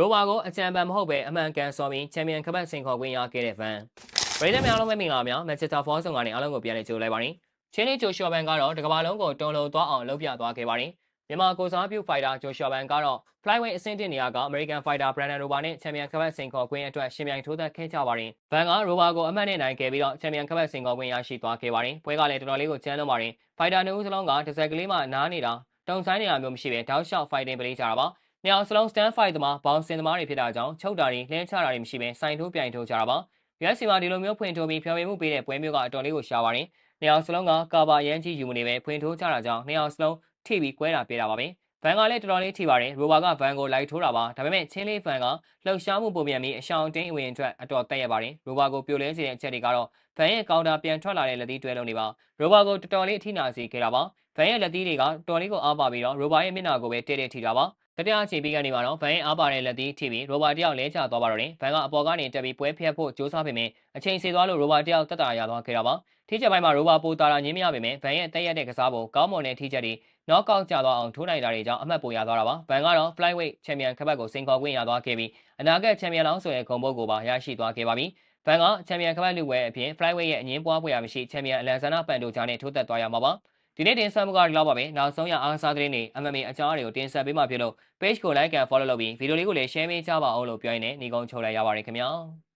ရိုဘာကိုအကြံပံမဟုတ်ပဲအမှန်ကန်စော်ပြီးချန်ပီယံကပတ်စင်ခေါ်ခွင့်ရခဲ့တဲ့ဗန်ပရိသတ်များအားလုံးပဲမင်္ဂလာပါများမန်ချက်စတာဖောဆောင်ကနေအားလုံးကိုပြန်လည်ကြိုလိုက်ပါရစေချင်းလေးဂျိုရှော့ဘန်ကတော့တကမ္ဘာလုံးကိုတုံလုံးသွားအောင်လုပ်ပြသွားခဲ့ပါတယ်မြန်မာကိုစားပြုဖိုင်တာဂျိုရှော့ဘန်ကတော့ flyweight အဆင့်တင်နေရာက American Fighter Brandon Rober နဲ့ချန်ပီယံကပတ်စင်ခေါ်ခွင့်အတွက်ရှင်ပြိုင်ထိုးသက်ခဲ့ကြပါတယ်ဗန်ကရိုဘာကိုအမှတ်နဲ့နိုင်ခဲ့ပြီးတော့ချန်ပီယံကပတ်စင်ခေါ်ခွင့်ရရှိသွားခဲ့ပါတယ်ပွဲကလည်းတော်တော်လေးကိုကျန်းလုံးပါတယ်ဖိုင်တာနှစ်ဦးစလုံးကတစ်စက်ကလေးမှနားနေတာတုံဆိုင်နေတာမျိုးမရှိပဲတောက်လျှောက် fighting ပလေးကြတာပါ။ နှစ်အောင်စလုံး stand fight သမားဘောင်စင်သမားတွေဖြစ်တာကြောင့်ချုပ်တာတွေလှမ်းချတာတွေမရှိပဲစိုင်ထိုးပြိုင်ထိုးကြတာပါ။ UFC မှာဒီလိုမျိုးဖွင့်ထိုးပြီးဖျော်ဖြေမှုပေးတဲ့ပွဲမျိုးကအတော်လေးကိုရှားပါတယ်။နှစ်အောင်စလုံးကကာဘာရန်ကြီးယူမနေပဲဖွင့်ထိုးကြတာကြောင့်နှစ်အောင်စလုံးထိပြီးကွဲတာပြတာပါပဲ။ဗန်ကလည်းတော်တော်လေးထိပါတယ်။ရိုဘာကဗန်ကိုလိုက်ထိုးတာပါ။ဒါပေမဲ့ချင်းလေးဗန်ကလှုပ်ရှားမှုပုံမြန်ပြီးအရှောင်းတင်းအဝင်အတွက်အတော်တက်ရပါတယ်။ရိုဘာကိုပြိုလဲစေတဲ့အချက်တွေကတော့ဗန်ရဲ့ကောင်တာပြန်ထွက်လာတဲ့လက်သီးတွဲလုံးတွေပါ။ရိုဘာကိုတော်တော်လေးအထိနာစေခဲ့တာပါ။ဗန်ရဲ့လက်သီးတွေကတော်လေးကိုအားပါပြီးတော့ရိုဘာရဲ့မျက်နှာကိုပဲတဲတဲထိတာပါ။ တတိယအချိန်ပြီးကနေမှာတော့ဗန်ရဲ့အားပါတဲ့လက်သီးထိပြီးရိုဘာတယောက်လဲကျသွားပါတော့တယ်။ဗန်ကအပေါ်ကနေတက်ပြီးပွဲဖျက်ဖို့ကြိုးစားပေမဲ့အချိန်စေသွားလို့ရိုဘာတယောက်တက်တာရသွားခဲ့တာပါ။ထိချက်ပိုင်းမှာရိုဘာပိုတာတာညင်းမရပေမဲ့ဗန်ရဲ့တက်ရက်တဲ့ကစားပုံကောင်းမွန်တဲ့ထိချက်တွေနော့ကောက်ကျသွားအောင်ထိုးနိုင်တာတွေကြောင့်အမှတ်ပိုရသွားတာပါ။ဗန်ကတော့ flyweight ချန်ပီယံခပတ်ကိုစင်ခေါ်ခွင့်ရသွားခဲ့ပြီးအနာဂတ်ချန်ပီယံလောင်းဆိုတဲ့ဂုဏ်ပုဒ်ကိုပါရရှိသွားခဲ့ပါပြီ။ဗန်ကချန်ပီယံခပတ်လူပွဲအပြင် flyweight ရဲ့အငင်းပွားပွဲရမရှိချန်ပီယံအလန်ဆန်နာပန်တိုဂျာနဲ့ထိုးသက်သွားရမှာပါ။ ဒီနေ့တင်ဆက်မှုကဒီလောက်ပါပဲနောက်ဆုံးရအားကစားသတင်းတွေ MMA အကြောင်းအရာတွေကိုတင်ဆက်ပေးမှဖြစ်လို့ page ကို like and follow လုပ်ပြီးဗီဒီယိုလေးကိုလည်း share ပေးကြပါအောင်လို့ပြောရင်းနဲ့ညီကုန်းချုပ်လိုက်ရပါတယ်ခင်ဗျာ။